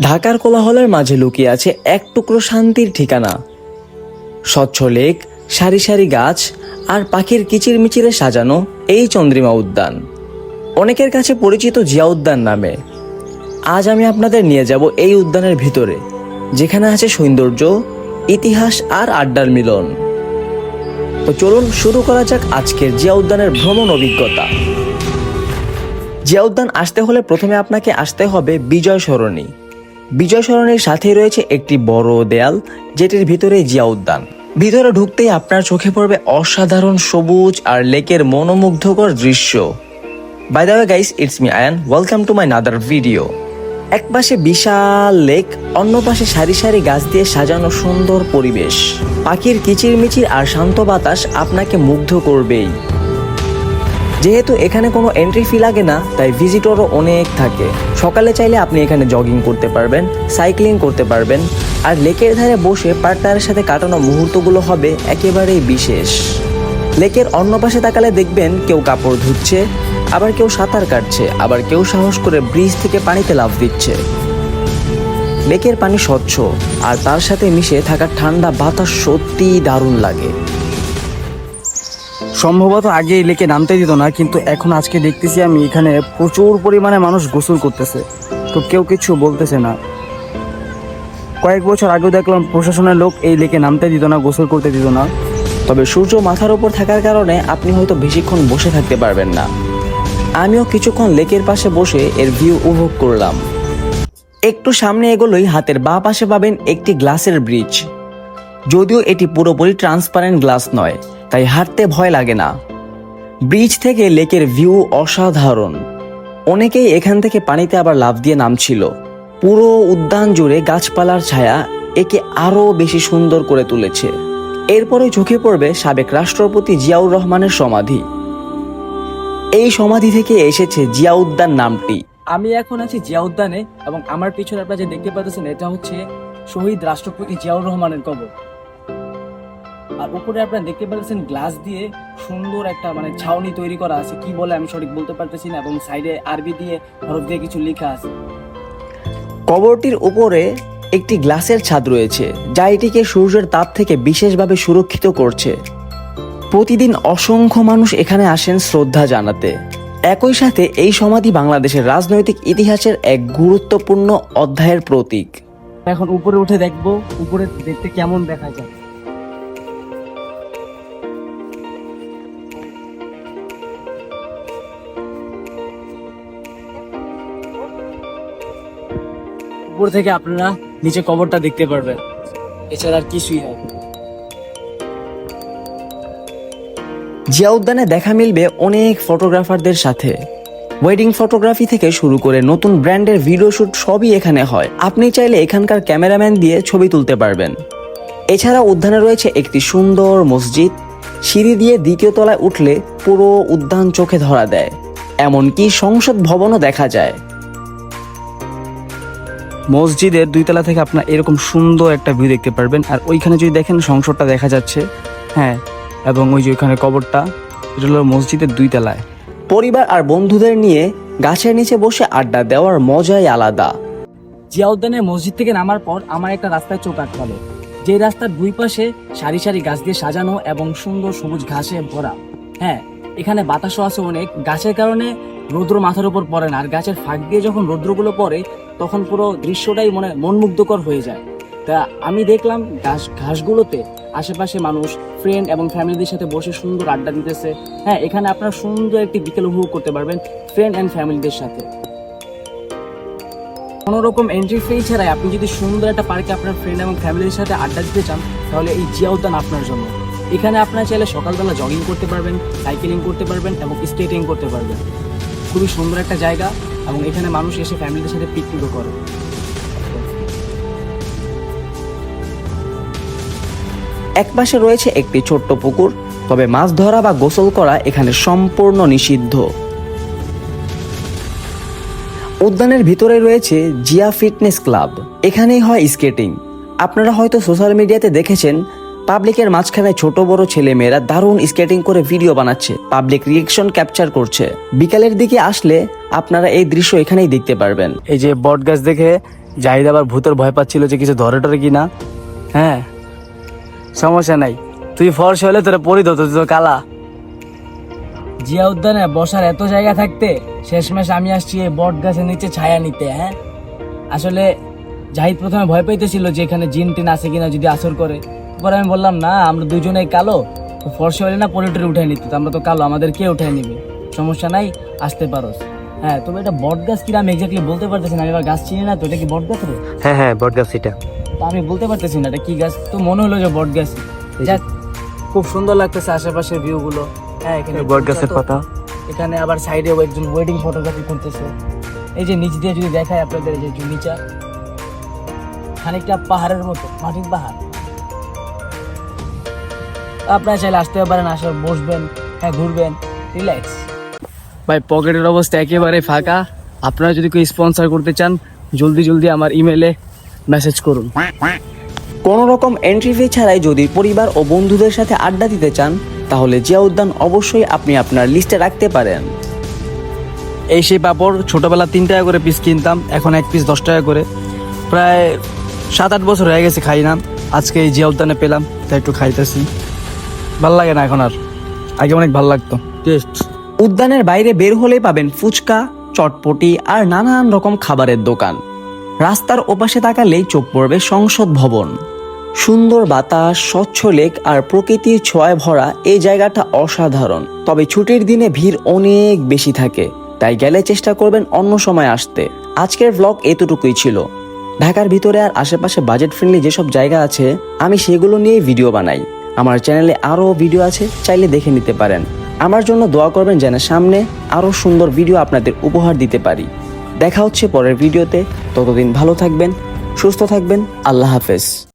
ঢাকার কোলাহলের মাঝে লুকিয়ে আছে এক টুকরো শান্তির ঠিকানা। স্বচ্ছ লেক, সারি সারি গাছ, আর পাখির কিচির মিচিরে সাজানো এই চন্দ্রিমা উদ্যান। অনেকের কাছে পরিচিত জিয়া উদ্যান নামে। আজ আমি আপনাদের নিয়ে যাব এই উদ্যানের ভিতরে, যেখানে আছে সৌন্দর্য, ইতিহাস আর আড্ডার মিলন। তো চলুন শুরু করা যাক আজকের জিয়া উদ্যানের ভ্রমণ অভিজ্ঞতা। জিয়া উদ্যান আসতে হলে প্রথমে আপনাকে আসতে হবে বিজয় সরণি। বিজয় সরণির সাথেই রয়েছে একটি বড় দেয়াল, যেটির ভিতরে জিয়া উদ্যান ভিতরে ঢুকতেই আপনার চোখে পড়বে অসাধারণ সবুজ আর লেকের মনোমুগ্ধকর দৃশ্য। By way guys it's me Ayan welcome to my another video এক পাশে বিশাল লেক, অন্য পাশে সারি সারি গাছ দিয়ে সাজানো সুন্দর পরিবেশ। পাখির কিচিরমিচির আর শান্ত বাতাস আপনাকে মুগ্ধ করবেই। যেহেতু এখানে কোনো এন্ট্রি ফি লাগে না, তাই ভিজিটরও অনেক থাকে। সকালে চাইলে আপনি এখানে জগিং করতে পারবেন সাইক্লিং করতে পারবেন, আর লেকের ধারে বসে পার্টনারের সাথে কাটানো মুহূর্তগুলো হবে একেবারেই বিশেষ। লেকের অন্য পাশে তাকালে দেখবেন কেউ কাপড় ধুচ্ছে, আবার কেউ সাঁতার কাটছে, আবার কেউ সাহস করে ব্রিজ থেকে পানিতে লাফ দিচ্ছে। লেকের পানি স্বচ্ছ, আর তার সাথে মিশে থাকা ঠান্ডা বাতাস সত্যিই দারুণ লাগে। সম্ভবত আগে এই লেকে নামতে দিত না, কিন্তু এখন আজকে দেখতেছি আমি এখানে প্রচুর পরিমাণে মানুষ গোসল করতেছে। তো কেউ কিছু বলতেছে না। কয়েক বছর আগেও দেখলাম প্রশাসনের লোক এই লেকে নামতে দিত না, গোসল করতে দিত না। তবে সূর্য মাথার উপর থাকার কারণে আপনি হয়তো বেশিক্ষণ বসে থাকতে পারবেন না। আমিও কিছুক্ষণ লেকের পাশে বসে এর ভিউ উপভোগ করলাম। একটু সামনে এগোলোই হাতের বাঁ পাশে পাবেন একটি গ্লাসের ব্রিজ। যদিও এটি পুরোপুরি ট্রান্সপারেন্ট গ্লাস নয়। তাই হাঁটতে ভয় লাগে না। ব্রিজ থেকে লেকের ভিউ অসাধারণ। অনেকেই এখান থেকে পানিতে আবার লাফ দিয়ে নামছিল। পুরো উদ্যান জুড়ে গাছপালার ছায়া একে আরও বেশি সুন্দর করে তুলেছে। এরপরে চোখে পড়বে সাবেক রাষ্ট্রপতি জিয়াউর রহমানের সমাধি। এই সমাধি থেকে এসেছে জিয়া উদ্যান নামটি। আমি এখন আছি জিয়া উদ্যানে এবং আমার পিছনে আপনারা যে দেখতে পাচ্ছেন, এটা হচ্ছে শহীদ রাষ্ট্রপতি জিয়াউর রহমানের কবর। আর উপরে আপনারা দেখতে পাচ্ছেন গ্লাস দিয়ে সুন্দর একটা মানে ছাউনি তৈরি করা আছে। কি বলে আমি সঠিক বলতে পারতেছি না এবং সাইডে আরবি দিয়ে হরফ দিয়ে কিছু লেখা আছে। কবরটির উপরে একটি গ্লাসের ছাদ রয়েছে যা এটিকে সূর্যের তাপ থেকে বিশেষভাবে সুরক্ষিত করছে। প্রতিদিন অসংখ্য মানুষ এখানে আসেন শ্রদ্ধা জানাতে। একই সাথে এই সমাধি বাংলাদেশের রাজনৈতিক ইতিহাসের এক গুরুত্বপূর্ণ অধ্যায়ের প্রতীক। এখন উপরে উঠে দেখব উপরে দেখতে কেমন দেখা যায়। উপর থেকে আপনারা নিচে কবরটা দেখতে পারবেন। এছাড়া আর কিছুই হয় জিয়া উদ্যানে দেখা মিলবে অনেক ফটোগ্রাফারদের সাথে। ওয়েডিং ফটোগ্রাফি থেকে শুরু করে নতুন ব্র্যান্ডের ভিডিও শুট সবই এখানে হয়। আপনি চাইলে এখানকার ক্যামেরাম্যান দিয়ে ছবি তুলতে পারবেন। এছাড়া উদ্যানে রয়েছে একটি সুন্দর মসজিদ। সিঁড়ি দিয়ে দ্বিতীয় তলায় উঠলে পুরো উদ্যান চোখে ধরা দেয়। এমনকি সংসদ ভবনও দেখা যায়। মসজিদের দুই তলা থেকে আপনার এরকম সুন্দর একটা ভিউ দেখতে পারবেন। আর ওইখানে যদি দেখেন সংসদটা দেখা যাচ্ছে হ্যাঁ এবং ওই যে ওইখানে কবরটা, এটা হলো মসজিদের দুই তলায় পরিবার আর বন্ধুদের নিয়ে গাছের নিচে বসে আড্ডা দেওয়ার মজাই আলাদা। জিয়া উদ্যানের মসজিদ থেকে নামার পর আমার একটা রাস্তায় চোখ আটকালো। যে রাস্তার দুই পাশে সারি সারি গাছ দিয়ে সাজানো এবং সুন্দর সবুজ ঘাসে ভরা। হ্যাঁ এখানে বাতাসও আছে অনেক। গাছের কারণে রৌদ্র মাথার উপর পড়ে না। আর গাছের ফাঁক দিয়ে যখন রৌদ্রগুলো পড়ে তখন পুরো দৃশ্যটাই মনে মনমুগ্ধকর হয়ে যায়। তা আমি দেখলাম ঘাস, ঘাসগুলোতে আশেপাশে মানুষ ফ্রেন্ড এবং ফ্যামিলিদের সাথে বসে সুন্দর আড্ডা দিতেছে। হ্যাঁ এখানে আপনারা সুন্দর একটি বিকেল উপভোগ করতে পারবেন ফ্রেন্ড অ্যান্ড ফ্যামিলিদের সাথে। কোনো রকম এন্ট্রি ফি ছাড়াই আপনি যদি সুন্দর একটা পার্কে আপনার ফ্রেন্ড এবং ফ্যামিলির সাথে আড্ডা দিতে চান, তাহলে এই জিয়া উদ্যান আপনার জন্য। এখানে আপনারা চাইলে সকালবেলা জগিং করতে পারবেন সাইকেলিং করতে পারবেন এবং স্কেটিং করতে পারবেন। খুবই সুন্দর একটা জায়গা এবং এখানে মানুষ এসে ফ্যামিলিদের সাথে পিকনিকও করে। এক পাশে রয়েছে একটি ছোট্ট পুকুর, তবে মাছ ধরা বা গোসল করা এখানে সম্পূর্ণ নিষিদ্ধ। উদ্যানের ভিতরে রয়েছে জিয়া ফিটনেস ক্লাব। এখানেই হয় স্কেটিং। আপনারা হয়তো সোশ্যাল মিডিয়াতে দেখেছেন পাবলিকের মাঝখানে ছোট বড় ছেলে মেয়েরা দারুণ স্কেটিং করে ভিডিও বানাচ্ছে। পাবলিক রিয়েকশন ক্যাপচার করছে। বিকালের দিকে আসলে আপনারা এই দৃশ্য এখানেই দেখতে পারবেন। এই যে বট গাছ দেখে জাহিদ আবার ভূতের ভয় পাচ্ছিল যে কিছু ধরে টরে কিনা। হ্যাঁ সমস্যা নাই। তুই ফর্স হলে তোরা পরি তো তুই তো কালা। জিয়া উদ্যানে বসার এত জায়গা থাকতে শেষমেশ আমি আসছি এই বট গাছের নিচে ছায়া নিতে হ্যাঁ? আসলে জাহিদ প্রথমে ভয় পাইতেছিল যে এখানে জিন টিন আছে কিনা যদি আসর করে। পরে আমি বললাম না আমরা দুজনেই কালো। তো ফর্সে হলে না পলিটরি উঠাই নিত। আমরা তো কালো আমাদের কে উঠাই নিবে? সমস্যা নাই আসতে পারোস। হ্যাঁ তবে এটা বট গাছ কিনা আমি এক্স্যাক্টলি বলতে পারতেছি না। আমি এবার গাছ চিনি না তো এটা কি বট গাছ রে? হ্যাঁ হ্যাঁ বটগাছ এটা। তো আমি বলতে পারতেছি না এটা কি গাছ? তো মনে হলো যে বট গাছ। যাক খুব সুন্দর লাগতেছে আশেপাশের ভিউ গুলো। হ্যাঁ এখানে বট গাছের পাতা। এখানে আবার সাইডে একজন ওয়েডিং ফটোগ্রাফি করতেছে। এই যে নিচ দিয়ে যদি দেখায় আপনাদের এই যে নিচা খানিকটা পাহাড়ের মতো মাটির পাহাড়। আপনারা চাইলে আসতে পারেন আসে বসবেন হ্যাঁ ঘুরবেন রিল্যাক্স ভাই পকেটের অবস্থা একেবারে ফাঁকা। আপনারা যদি কেউ স্পন্সর করতে চান জলদি জলদি আমার ইমেলে মেসেজ করুন। কোনো রকম এন্ট্রি ফি ছাড়াই যদি পরিবার ও বন্ধুদের সাথে আড্ডা দিতে চান তাহলে জিয়া উদ্যান অবশ্যই আপনি আপনার লিস্টে রাখতে পারেন। এই সেই পাপড় ছোটবেলা তিন টাকা করে পিস কিনতাম এখন এক পিস দশ টাকা করে। প্রায় সাত আট বছর হয়ে গেছে খাই না। আজকে এই জিয়া উদ্যানে পেলাম তাই একটু খাইতেছি। ভালো লাগে না এখন আর। আগে অনেক ভালো লাগতো। টেস্ট উদ্যানের বাইরে বের হলেই পাবেন ফুচকা, চটপটি আর নানান রকম খাবারের দোকান। রাস্তার ওপাশে তাকালেই চোখ পড়বে সংসদ ভবন। সুন্দর বাতাস, স্বচ্ছ লেক আর প্রকৃতির ছোঁয়ায় ভরা এই জায়গাটা অসাধারণ। তবে ছুটির দিনে ভিড় অনেক বেশি থাকে, তাই গেলে চেষ্টা করবেন অন্য সময় আসতে। আজকের ব্লগ এতটুকুই ছিল। ঢাকার ভিতরে আর আশেপাশে বাজেট ফ্রেন্ডলি যেসব জায়গা আছে, আমি সেগুলো নিয়ে ভিডিও বানাই। আমার চ্যানেলে আরও ভিডিও আছে, চাইলে দেখে নিতে পারেন। আমার জন্য দোয়া করবেন যেন সামনে আরও সুন্দর ভিডিও আপনাদের উপহার দিতে পারি। দেখা হচ্ছে পরের ভিডিওতে ততদিন ভালো থাকবেন, সুস্থ থাকবেন। আল্লাহ হাফেজ।